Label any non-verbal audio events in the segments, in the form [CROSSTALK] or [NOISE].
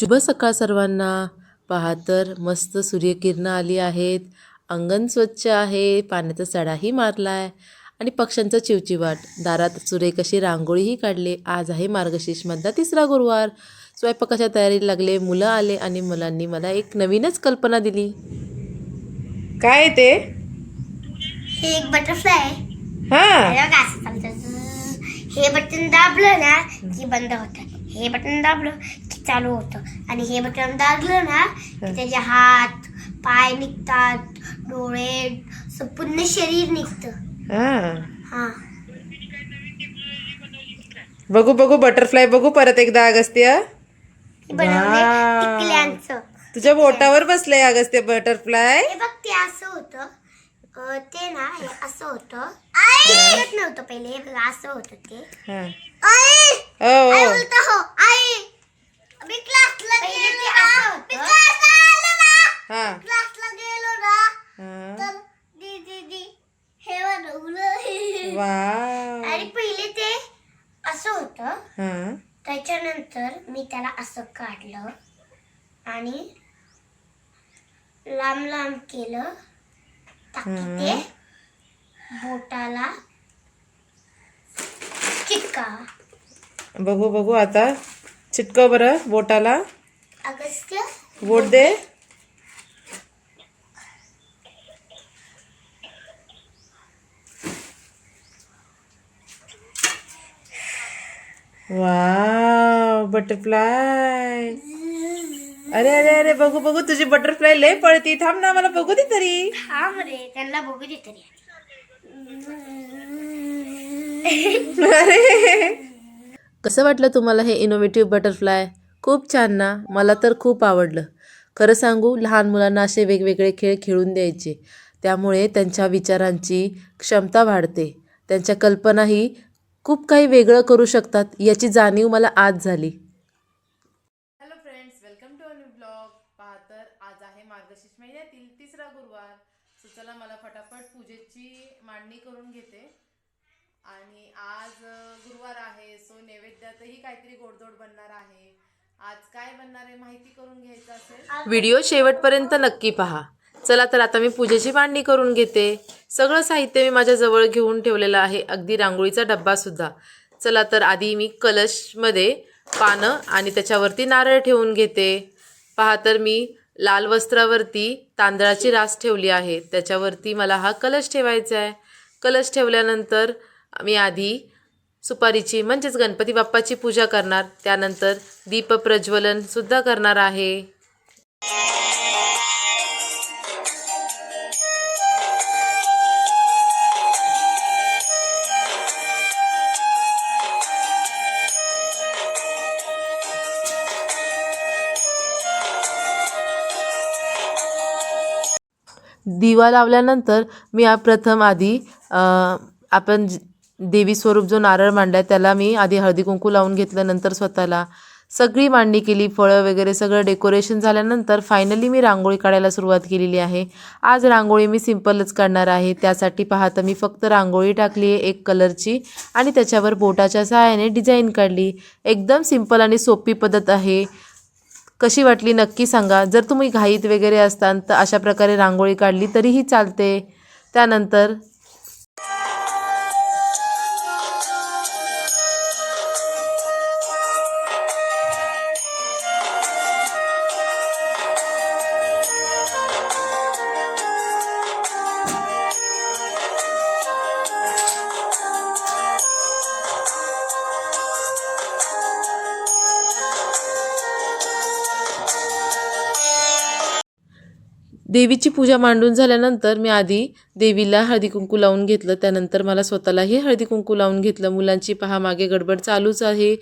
शुभ सकाळ सर्वांना. पहा तर मस्त सूर्यकिरणं आली आहेत. अंगण स्वच्छ आहे. पाण्याचा सडाही मारला आहे आणि पक्ष्यांचा चिवचिवाट. दारात सुरेख अशी रांगोळीही काढली. आज आहे मार्गशीर्षमधला तिसरा गुरुवार. स्वयंपाकाच्या तयारीला लागले. मुलं आले आणि मुलांनी मला एक नवीनच कल्पना दिली. काय ते? हे एक बटरफ्लाय हा. हे हे बटन दाबलं ना की बंद होतं. हे बटन दाबलं चालू होतं. आणि हे बटन दाबलं ना की त्याचे हात पाय निघतात डोळे असं पूर्ण शरीर निघतं. हा. हा. बघू बघू बटरफ्लाय बघू परत एकदा अगस्त्य. हे बनवले Wow. टिकल्यांचं तुझ्या बोटावर बसलंय अगस्त्य बटरफ्लाय हे बघ ते असं होतं. अं, ते ना हे असं होतं. नव्हतं पहिले हे बघा असं होतं ते. हा. आई! हो. आई हो बोलतो हो. आई मी क्लासला गेलो ना मी क्लासला आलो ना हा क्लासला गेलो ना हा तर दी दीदी हे बनवलं वाव आणि पहिले ते असं होतं हा त्याच्यानंतर मी त्याला असं काढलं आणि लांब लांब केलं ताकी ते बोटाला चिटका. बघू बघू आता. चिटकव बरं बोटाला. अगस्त्य बोट दे. Wow butterfly. अरे अरे अरे बघू बघू तुझी बटरफ्लाय लय पळती. थांब ना मला बघू दे तरी. थांब रे त्यांना बघू दे तरी. कसं वाटलं तुम्हाला हे इनोव्हेटिव्ह बटरफ्लाय खूप छान ना? मला तर खूप आवडलं. खरं सांगू लहान मुलांना असे वेगवेगळे खेळ खेळून द्यायचे. त्यामुळे त्यांच्या विचारांची क्षमता वाढते. त्यांच्या कल्पनाही खूप काही वेगळं करू शकतात याची जाणीव मला आज झाली. Hello friends welcome to new blog पहा तर आज आहे मार्गशीर्ष महिन्यातील तिसरा गुरुवार. सो चला मला फटाफट पूजेची मांडणी करून घेते. आणि आज गुरुवार आहे सो नैवेद्यातही काहीतरी गोडधोड बनणार आहे. आज काय बनणार आहे माहिती करून घ्यायचं असेल? व्हिडिओ शेवटपर्यंत नक्की पहा. चला तर आता मी पूजेची मांडणी करून घेते. सगळं साहित्य मी माझ्या जवळ घेऊन ठेवलेलं आहे. अगदी रांगोळीचा डब्बा सुद्धा. चला तर आधी मी कलशमध्ये पानं आणि त्याच्यावरती नारळ ठेवून घेते. पहा तर मी लाल वस्त्रावरती तांदळाची रास ठेवली आहे. त्याच्यावरती मला हा कलश ठेवायचा आहे. कलश ठेवल्यानंतर मी आधी सुपारीची म्हणजेच गणपती बाप्पाची पूजा करणार. त्यानंतर दीप प्रज्वलन सुद्धा करणार आहे. दिवा लावल्यानंतर मी प्रथम आधी आपण देवी स्वरूप जो नारळ मांडलाय त्याला मी आधी हळदी कुंकू लावून घेतलं नंतर स्वतःला सगळी मांडणी केली फळं वगैरे सगळं डेकोरेशन झाल्यानंतर फायनली मी रांगोळी काढायला सुरुवात केलेली आहे. आज रांगोळी मी सिम्पलच काढणार आहे. त्यासाठी पाहता मी फक्त रांगोळी टाकली आहे एक कलरची आणि त्याच्यावर बोटाच्या सहाय्याने डिझाईन काढली. एकदम सिंपल आणि सोपी पद्धत आहे. कशी वाटली नक्की सांगा. जर तुम्ही घाईत वगैरे असताल तर अशा प्रकारे रांगोळी काढली तरीही चालते. त्यानंतर देवीची पूजा मांडून झाल्यानंतर मी आधी देवीला हळदी कुंकू लावून घेतलं. त्यानंतर मला स्वतःलाही हळदी कुंकू लावून घेतलं. मुलांची पहा मागे गडबड चालूच आहे.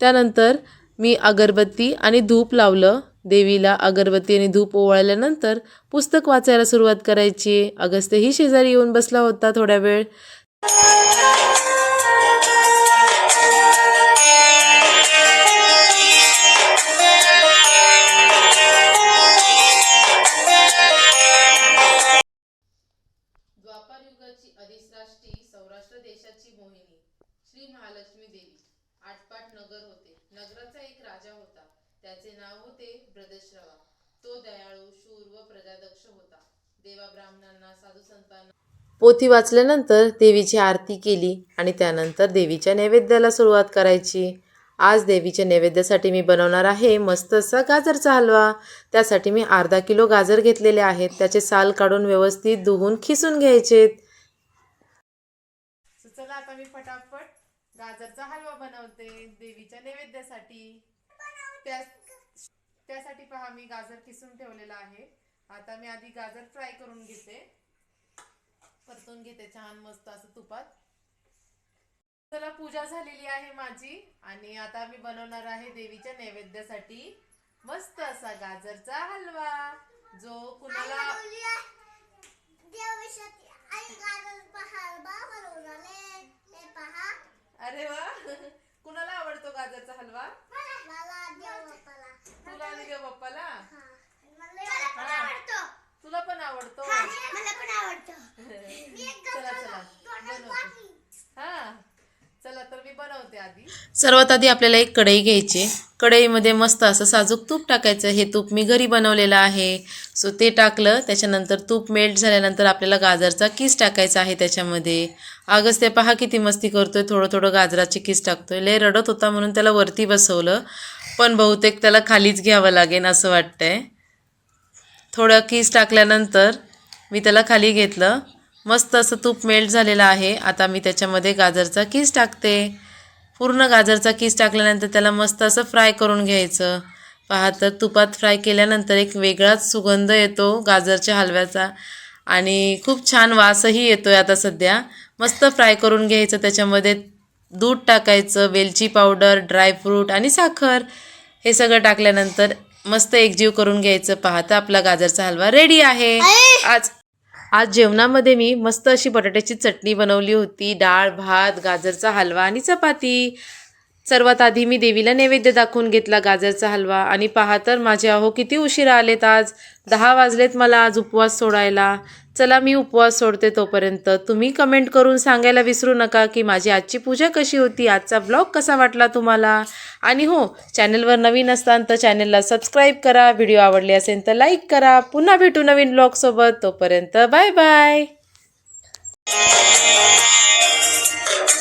त्यानंतर मी अगरबत्ती आणि धूप लावलं. देवीला अगरबत्ती आणि धूप ओवाळल्यानंतर पुस्तक वाचायला सुरुवात करायची. अगस्त्यही शेजारी येऊन बसला होता थोड्या वेळ. नगर होते. नगराचा एक राजा होता. त्याचे नाव होते ब्रदश्रवा तो दयाळू शूर व प्रजादक्ष होता. देवा ब्राह्मणांना साधू संतांना पोथी वाचल्यानंतर देवीची आरती केली आणि त्यानंतर देवीच्या नैवेद्याला सुरुवात करायची. आज देवीच्या नैवेद्यासाठी मी बनवणार आहे मस्त असा गाजरचा हलवा. त्यासाठी मी अर्धा किलो गाजर घेतलेले आहेत. त्याचे साल काढून व्यवस्थित धुवून खिसून घ्यायचेत चला आता मी फटाफट गाजरचा हलवा बनवते देवीच्या नैवेद्यासाठी. त्या त्यासाठी पहा मी गाजर किसून ठेवलेला आहे. आता मी आधी गाजर फ्राय करून घेते. परतून घेते छान मस्त असं तुपात. चला पूजा झालेली आहे माझी. आणि आता मी बनवणार आहे देवीच्या नैवेद्यासाठी मस्त असा गाजरचा हलवा जो कुणाला अरे वा. कुणाला आवडतो गाजरचा हलवा? तुला आणि देव बाप्पाला? तुला पण आवडतो? मला पण आवडतं. [LAUGHS] चला चला. बनवते. हा. चला तर मी बनवते आधी. सर्वात आधी आपल्याला एक कढई घ्यायची कढईमध्ये मस्त असं साजूक तूप टाकायचं. हे तूप मी घरी बनवलेलं आहे. सो ते टाकलं. त्याच्यानंतर तूप मेल्ट झाल्यानंतर आपल्याला गाजरचा किस टाकायचा आहे त्याच्यामध्ये. आगच ते पहा किती मस्ती करतोय. थोडं थोडं गाजराचे किस टाकतोय. लय रडत होता म्हणून त्याला वरती बसवलं. पण बहुतेक त्याला खालीच घ्यावं लागेल असं वाटतंय. थोडं किस टाकल्यानंतर मी त्याला खाली घेतलं. मस्त असं तूप मेल्ट झालेलं आहे. आता मी त्याच्यामध्ये गाजरचा किस टाकते. पूर्ण गाजरचा किस टाकल्यानंतर त्याला मस्त असं फ्राय करून घ्यायचं. पहा तर तुपात फ्राय केल्यानंतर एक वेगळाच सुगंध येतो गाजरच्या हलव्याचा. आणि खूप छान वासही येतो आहे आता सध्या. मस्त फ्राय करून घ्यायचं त्याच्यामध्ये दूध टाकायचं वेलची पावडर ड्रायफ्रूट आणि साखर. हे सगळं टाकल्यानंतर मस्त एकजीव करून घ्यायचं. पाहता आपला गाजरचा हलवा रेडी आहे. आज आज जेवणामध्ये मी मस्त अशी बटाट्याची चटणी बनवली होती डाळ भात गाजरचा हलवा आणि चपाती. सर्वात आधी मी देवीला नैवेद्य दाखवून घेतला गाजरचा हलवा. आणि पहा तर माझे अहो किती उशिरा आलेत आज. दहा वाजलेत मला आज उपवास सोडायला. चला मी उपवास सोडते तोपर्यंत. तुम्ही कमेंट करून सांगायला विसरू नका की माझी आजची पूजा कशी होती आजचा ब्लॉग कसा वाटला तुम्हाला? आणि हो चॅनलवर नवीन असताना तर चॅनलला सबस्क्राईब करा. व्हिडिओ आवडले असेल तर लाईक करा. पुन्हा भेटू नवीन ब्लॉगसोबत तोपर्यंत बाय बाय